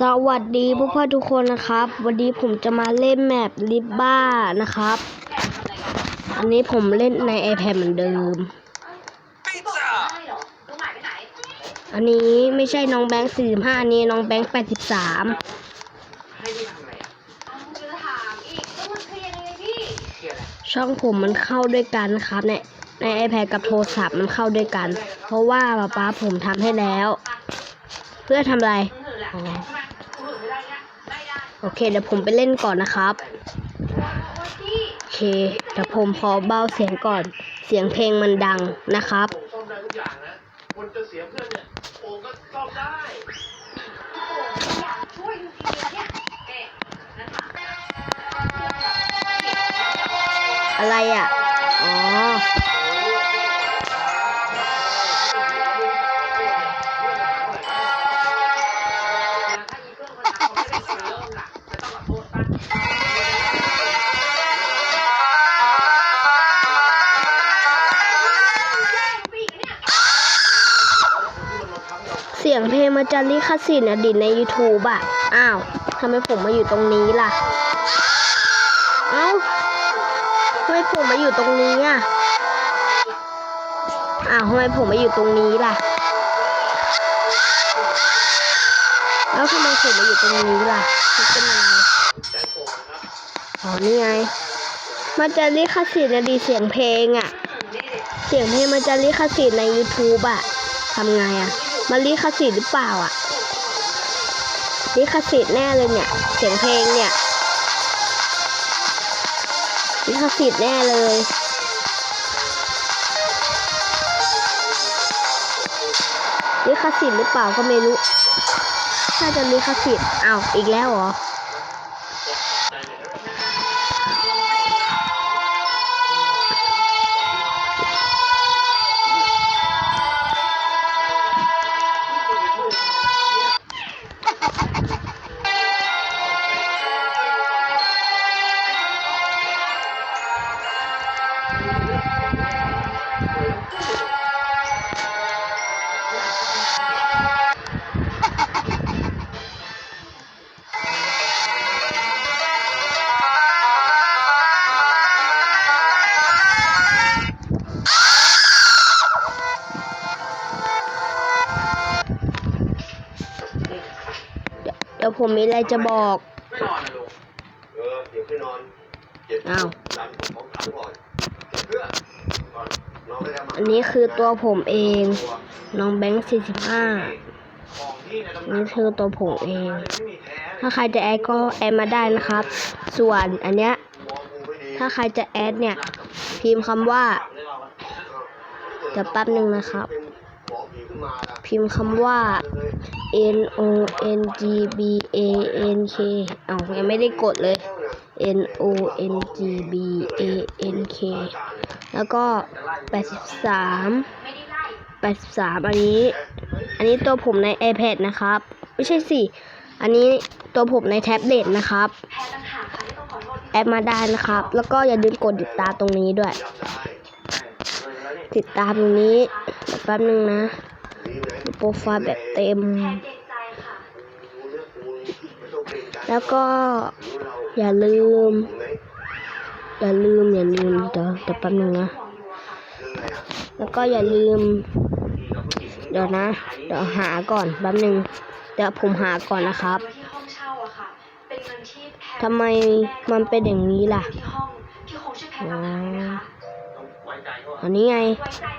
สวัสดีผู้พ่อทุกคนนะครับ วันนี้ผมจะมาเล่นแมปลิบบ้านะครับ อันนี้ผมเล่นใน iPad เหมือนเดิม อันนี้ไม่ใช่น้องแบงค์45อันนี้น้องแบงค์83ให้พี่ทำอะไรอะเอามช่องผมมันเข้าด้วยกันครับในใน iPad กับโทรศัพท์มันเข้าด้วยกัน เพราะว่าป๊าป๊าผมทำให้แล้ว เพื่อทำอะไรอแหละอ๋ โอเค เดี๋ยวผมไปเล่นก่อนนะครับ โอเค เดี๋ยวผมขอเบาเสียงก่อน เสียงเพลงมันดังนะครับอมได้ทุกอย่างนะคนจะเสียเพื่อนเนี่ยโอ้ก็ซ่อมได้โอ้โหอยากช่วยจริงๆนะเนี่ยเอ๊ะ สียงเพลงมาจากลิขสิทธิ์อดีตใน YouTube อะอ้าวทำไมผมมาอยู่ตรงนี้ล่ะ เอ้าทำไมผมมาอยู่ตรงนี้อะอ้าวทำไมผมมาอยู่ตรงนี้ล่ะ แล้วทำไมผมมาอยู่ตรงนี้ล่ะมันเป็นยังไงใจผมนะครับอ๋อนี่ไงมาจากลิขสิทธิ์อดีตเสียงเพลงอะเสียงเพลงมาจากลิขสิทธิ์ใน YouTube อะทำไงอะ มันลิขสิทธิ์หรือเปล่าอะลิขสิทธิ์แน่เลยเนี่ย เสียงเพลงเนี่ยลิขสิทธิ์แน่เลยลิขสิทธิ์หรือเปล่าก็ไม่รู้ ถ้าจะลิขสิทธิ์อ้าวอีกแล้วเหรอ เดี๋ยวผมมีอะไรจะบอก ไม่นอนนะลุงเออ เดี๋ยวไปนอนเจ็บอ้าว หลังของขังก่อนเพื่อก่ อันนี้คือตัวผมเอง น้องแบงค์45นี่คือตัวผมเอง ถ้าใครจะแอดก็แอดมาได้นะครับ ส่วนอันเนี้ย ถ้าใครจะแอดเนี่ย พิมพ์คำว่า เดี๋ยวแป๊บหนึ่งนะครับ พิมพ์คำว่า N O N G B A N K เอายังไม่ได้กดเลย N O N G B A N K แล้วก็83ไม่ได้ไล่83อันนี้ อันนี้ตัวผมใน iPad นะครับ ไม่ใช่สิ อันนี้ตัวผมในแท็บเล็ตนะครับแพ้ต่างหากค่ะที่ต้องขอโทษแอดมาได้นะครับ แล้วก็อย่าลืมกดติดตามตรงนี้ด้วย ติดตามตรงนี้แป๊บนึงนะโปรไฟล์แบบเต็ม แล้วก็อย่าลืม อย่าลืมอย่าลืมเดี๋ยวเดี๋ยวแป๊บนึงนะ แล้วก็อย่าลืม เดี๋ยวนะ เดี๋ยวหาก่อนแป๊บนึงเดี๋ยวผมหาก่อนนะครับทำไมมันเป็นอย่างนี้ล่ะที่ห้องที่คงช่วยแพงต่างหากนะคะต้องไว้ใจเขาอะอันนี้ไง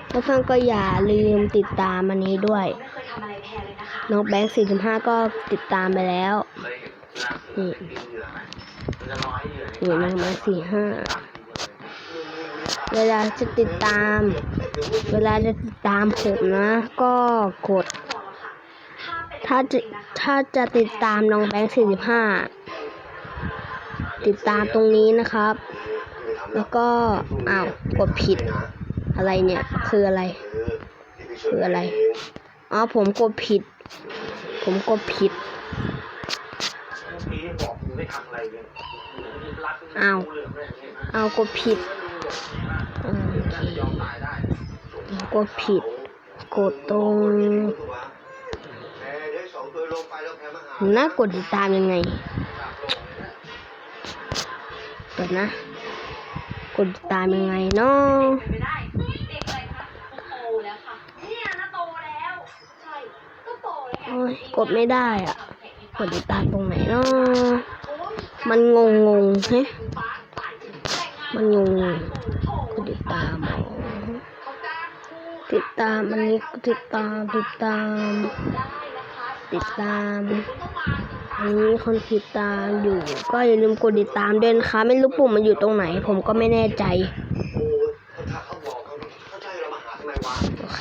เพื่อนก็อย่าลืมติดตามอันนี้ด้วยไม่เคยทำอะไรแพงคะน้องแบงค์45ก็ติดตามไปแล้วเคยเห็น นเหยื่อไหมมันจะรอให้เหยื่อนี่น้องแบงค์45เวลาจะติดตาม เวลาจะติดตามผมนะ ก็กด ถ้าจะถ้าจะติดตามน้องแบงค์45ติดตามตรงนี้นะครับ แล้วก็อ้าวกดผิด อะไรเนี่ย คืออะไร คืออะไรอ๋อผมกดผิด ผมกดผิด เอาเอากดผิดกดผิด กดตรงน่ากดติดตามยังไงเปิดนะ กดติดตามยังไงเนาะกดไม่ได้อะ กดติดตามตรงไหนเนาะ มันงงงงฮ้ยมันงงงงกดติดตามติดตามอันนี้ติดตามติดตาม ติดตามอันนี้คนติดตามอยู่ ก็อย่าลืมกดติดตามด้วยนะคะ ไม่รู้ปุ่มมันอยู่ตรงไหน ผมก็ไม่แน่ใจ โอเค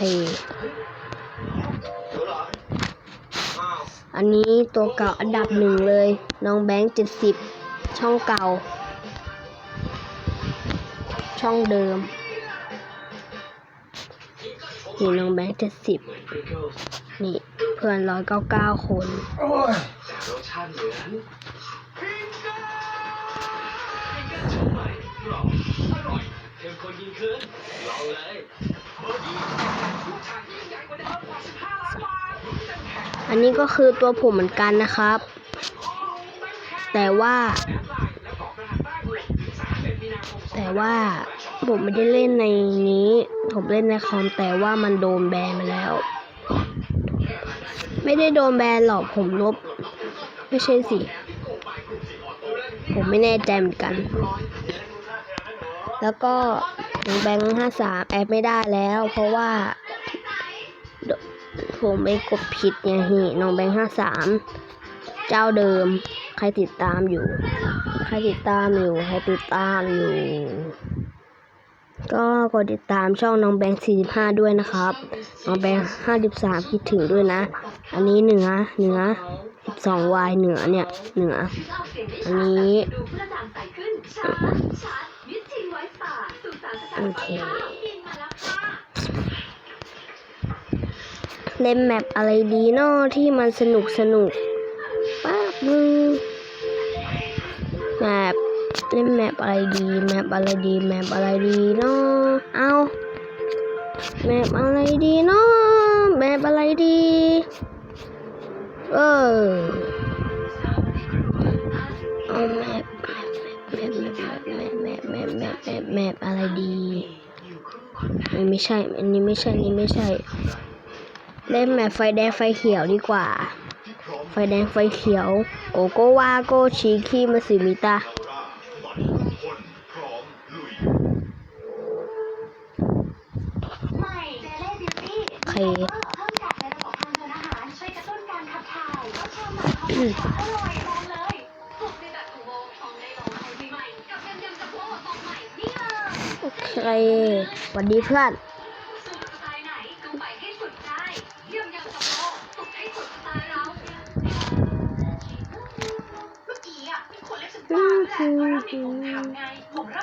อันนี้ตัวเก่าอันดับหนึ่งเลย น้องแบงค์เจ็ดสิบช่องเก่า ช่องเดิมนี่น้องแบงค์เจ็ดสิบนี่เพื่อนร้อยเก้าเก้าคนโอ้ยแต่รสชาติเหมือน อันนี้ก็คือตัวผมเหมือนกันนะครับ แต่ว่า แต่ว่าผมไม่ได้เล่นในนี้ ผมเล่นในคอมแต่ว่ามันโดนแบนมาแล้ว ไม่ได้โดนแบนหรอกผมลบ ไม่ใช่สิ ผมไม่แน่ใจเหมือนกัน แล้วก็แบงค์ห้าสามแอดไม่ได้แล้ว เพราะว่า ผมไปกดผิดไงนี่น้องแบงค์ห้าสามเจ้าเดิม ใครติดตามอยู่ ใครติดตามอยู่ ใครติดตามอยู่ ก็กดติดตามช่องน้องแบงค์สี่สิบห้าด้วยนะครับ น้องแบงค์ห้าสิบสามคิดถึงด้วยนะ อันนี้เหนือเหนือสิบสองวายเหนือเนี่ยเหนือ อันนี้โอเค กินมาแล้วค่ะ เล่นแมปอะไรดีเนาะที่มันสนุกสนุกป้าบึงแมปเล่นแมปอะไรดีแมปอะไรดีแมปอะไรดีเนาะเอาแมปอะไรดีเนาะแมปอะไรดี เออเอาแมปแมปแมปแมปแมปแมปแมปแมปแมปอะไรดีไม่ใช่ อันนี้ไม่ใช่ อันนี้ไม่ใช่ เล่นแบบไฟแดงไฟเขียวดีกว่า ไฟแดงไฟเขียว โกโกวาโกชิคิมาสิมิตาโอเคโอเควันนี้เพื่อน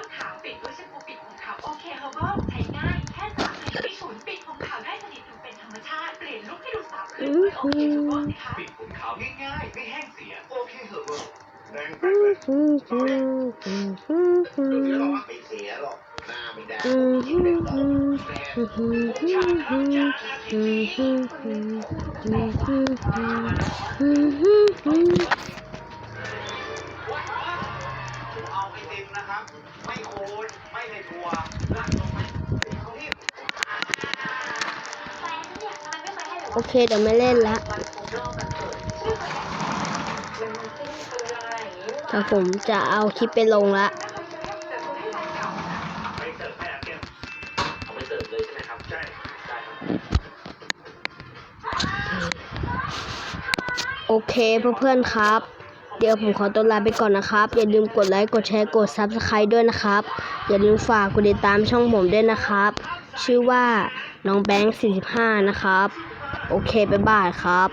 ริ่ขาวปิดด้วยแชมพูปิดผมขาวโอเคเฮอร์บใช้ง่ายแค่สามนาทีฉุนปิดผมขาวได้สนิทดูเป็นธรรมชาติเปลี่ยนลุคให้ดูสาวขึ้นด้ยโอเคเฮอร์เบิร์สิคะปิดผมขาวง่ายๆไม่แห้งเสียโอเคเฮอร์บิแรงไปเลยตอนแรกคือเราว่าไม่เสียหรอกหน้าไม่ได้ผมกินเป็นหลอกแม่ผมชาติทำจานอาทิตย์นี้คนหนึ่งคู่แต่ว่า ครับ ไม่โอนไม่ใส่ถั่วรักลงไปเขาที่โอเค เดี๋ยวไม่เล่นละแต่ผมจะเอาคลิปไปลงละโอเคเพื่อนๆครับ เดี๋ยวผมขอตัวลาไปก่อนนะครับ อย่าลืมกดไลค์กดแชร์กด Subscribe ด้วยนะครับ อย่าลืมฝากกดติดตามช่องผมด้วยนะครับ ชื่อว่าน้องแบงค์45 นะครับ โอเคไปบ่ายครับ